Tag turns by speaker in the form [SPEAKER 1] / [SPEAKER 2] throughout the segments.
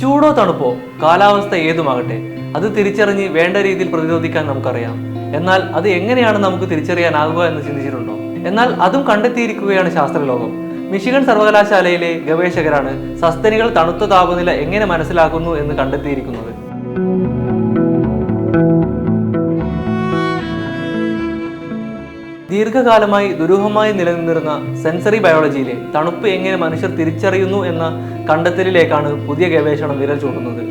[SPEAKER 1] ചൂടോ തണുപ്പോ കാലാവസ്ഥ ഏതുമാകട്ടെ അത് തിരിച്ചറിഞ്ഞ് വേണ്ട രീതിയിൽ പ്രതിരോധിക്കാൻ നമുക്കറിയാം. എന്നാൽ അത് എങ്ങനെയാണ് നമുക്ക് തിരിച്ചറിയാനാകുക എന്ന് ചിന്തിച്ചിട്ടുണ്ടോ? എന്നാൽ അതും കണ്ടെത്തിയിരിക്കുകയാണ് ശാസ്ത്രലോകം. മിഷിഗൺ സർവകലാശാലയിലെ ഗവേഷകരാണ് സസ്തനികൾ തണുത്ത താപനില എങ്ങനെ മനസ്സിലാക്കുന്നു എന്ന് കണ്ടെത്തിയിരിക്കുന്നത്. ദീർഘകാലമായി ദുരൂഹമായി നിലനിന്നിരുന്ന സെൻസറി ബയോളജിയിലെ തണുപ്പ് എങ്ങനെ മനുഷ്യർ തിരിച്ചറിയുന്നു എന്ന കണ്ടെത്തലിലേക്കാണ് പുതിയ ഗവേഷണം വിരൽ ചൂണ്ടുന്നത്.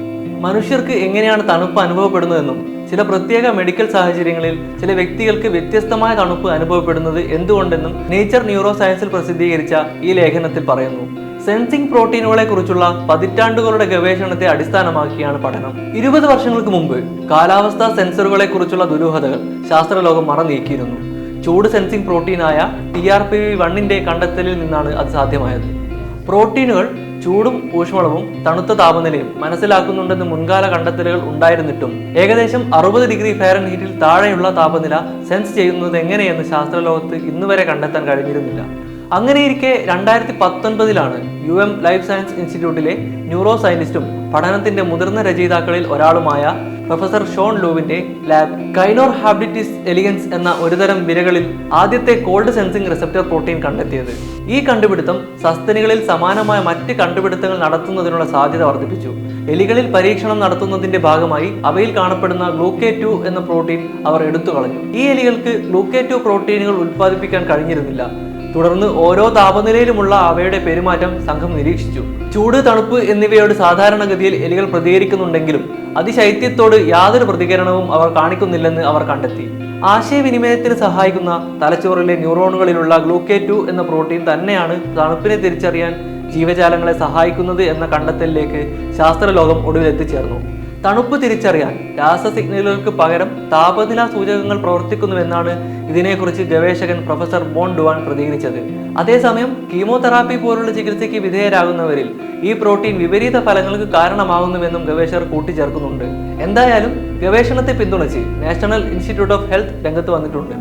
[SPEAKER 1] മനുഷ്യർക്ക് എങ്ങനെയാണ് തണുപ്പ് അനുഭവപ്പെടുന്നതെന്നും ചില പ്രത്യേക മെഡിക്കൽ സാഹചര്യങ്ങളിൽ ചില വ്യക്തികൾക്ക് വ്യത്യസ്തമായ തണുപ്പ് അനുഭവപ്പെടുന്നത് എന്തുകൊണ്ടെന്നും നേച്ചർ ന്യൂറോ സയൻസിൽ പ്രസിദ്ധീകരിച്ച ഈ ലേഖനത്തിൽ പറയുന്നു. സെൻസിംഗ് പ്രോട്ടീനുകളെ കുറിച്ചുള്ള പതിറ്റാണ്ടുകളുടെ ഗവേഷണത്തെ അടിസ്ഥാനമാക്കിയാണ് പഠനം. ഇരുപത് വർഷങ്ങൾക്ക് മുമ്പ് കാലാവസ്ഥാ സെൻസറുകളെ കുറിച്ചുള്ള ദുരൂഹതകൾ ശാസ്ത്രലോകം മറനീക്കിയിരുന്നു. ചൂട് സെൻസിംഗ് പ്രോട്ടീനായ ടി ആർ പി വി വണ്ണിന്റെ കണ്ടെത്തലിൽ നിന്നാണ് അത് സാധ്യമായത്. പ്രോട്ടീനുകൾ ചൂടും ഊഷ്മളവും തണുത്ത താപനിലയും മനസ്സിലാക്കുന്നുണ്ടെന്ന് മുൻകാല കണ്ടെത്തലുകൾ ഉണ്ടായിരുന്നിട്ടും ഏകദേശം അറുപത് ഡിഗ്രി ഫാരൻഹീറ്റിൽ താഴെയുള്ള താപനില സെൻസ് ചെയ്യുന്നത് എങ്ങനെയെന്ന് ശാസ്ത്രലോകത്ത് ഇന്നുവരെ കണ്ടെത്താൻ കഴിഞ്ഞിരുന്നില്ല. അങ്ങനെയിരിക്കെ രണ്ടായിരത്തി പത്തൊൻപതിലാണ് യു എം ലൈഫ് സയൻസ് ഇൻസ്റ്റിറ്റ്യൂട്ടിലെ ന്യൂറോ സയന്റിസ്റ്റും പഠനത്തിന്റെ മുതിർന്ന രചയിതാക്കളിൽ ഒരാളുമായ പ്രൊഫസർ ഷോൺ ലൂവിന്റെ ലാബ് കൈനോർ ഹാബിറ്റിസ് എലിഗൻസ് എന്ന ഒരുതരം വിരകളിൽ ആദ്യത്തെ കോൾഡ് സെൻസിംഗ് റിസപ്റ്റർ പ്രോട്ടീൻ കണ്ടെത്തിയത്. ഈ കണ്ടുപിടുത്തം സസ്തനികളിൽ സമാനമായ മറ്റ് കണ്ടുപിടുത്തങ്ങൾ നടത്തുന്നതിനുള്ള സാധ്യത വർദ്ധിപ്പിച്ചു. എലികളിൽ പരീക്ഷണം നടത്തുന്നതിന്റെ ഭാഗമായി അവയിൽ കാണപ്പെടുന്ന ഗ്ലൂക്കേ ടു എന്ന പ്രോട്ടീൻ അവർ എടുത്തു കളഞ്ഞു ഈ എലികൾക്ക് ഗ്ലൂക്കേ ടു പ്രോട്ടീനുകൾ ഉത്പാദിപ്പിക്കാൻ കഴിഞ്ഞിരുന്നില്ല. തുടർന്ന് ഓരോ താപനിലയിലുമുള്ള അവയുടെ പെരുമാറ്റം സംഘം നിരീക്ഷിച്ചു. ചൂട് തണുപ്പ് എന്നിവയോട് സാധാരണഗതിയിൽ എലികൾ പ്രതികരിക്കുന്നുണ്ടെങ്കിലും അതിശൈത്യത്തോട് യാതൊരു പ്രതികരണവും അവർ കാണിക്കുന്നില്ലെന്ന് അവർ കണ്ടെത്തി. ആശയവിനിമയത്തിന് സഹായിക്കുന്ന തലച്ചോറിലെ ന്യൂറോണുകളിലുള്ള ഗ്ലൂക്കേ ടു എന്ന പ്രോട്ടീൻ തന്നെയാണ് തണുപ്പിനെ തിരിച്ചറിയാൻ ജീവജാലങ്ങളെ സഹായിക്കുന്നത് എന്ന കണ്ടെത്തലിലേക്ക് ശാസ്ത്രലോകം ഒടുവിൽ എത്തിച്ചേർന്നു തണുപ്പ് തിരിച്ചറിയാൻ രാസ സിഗ്നലുകൾക്ക് പകരം താപനില സൂചകങ്ങൾ പ്രവർത്തിക്കുന്നുവെന്നാണ് ഇതിനെക്കുറിച്ച് ഗവേഷകൻ പ്രൊഫസർ ബോൺ ഡുവാൻ പ്രതികരിച്ചത്. അതേസമയം കീമോതെറാപ്പി പോലുള്ള ചികിത്സയ്ക്ക് വിധേയരാകുന്നവരിൽ ഈ പ്രോട്ടീൻ വിപരീത ഫലങ്ങൾക്ക് കാരണമാകുന്നുവെന്നും ഗവേഷകർ കൂട്ടിച്ചേർക്കുന്നുണ്ട്. എന്തായാലും ഗവേഷണത്തെ പിന്തുണച്ച് നാഷണൽ ഇൻസ്റ്റിറ്റ്യൂട്ട് ഓഫ് ഹെൽത്ത് രംഗത്ത് വന്നിട്ടുണ്ട്.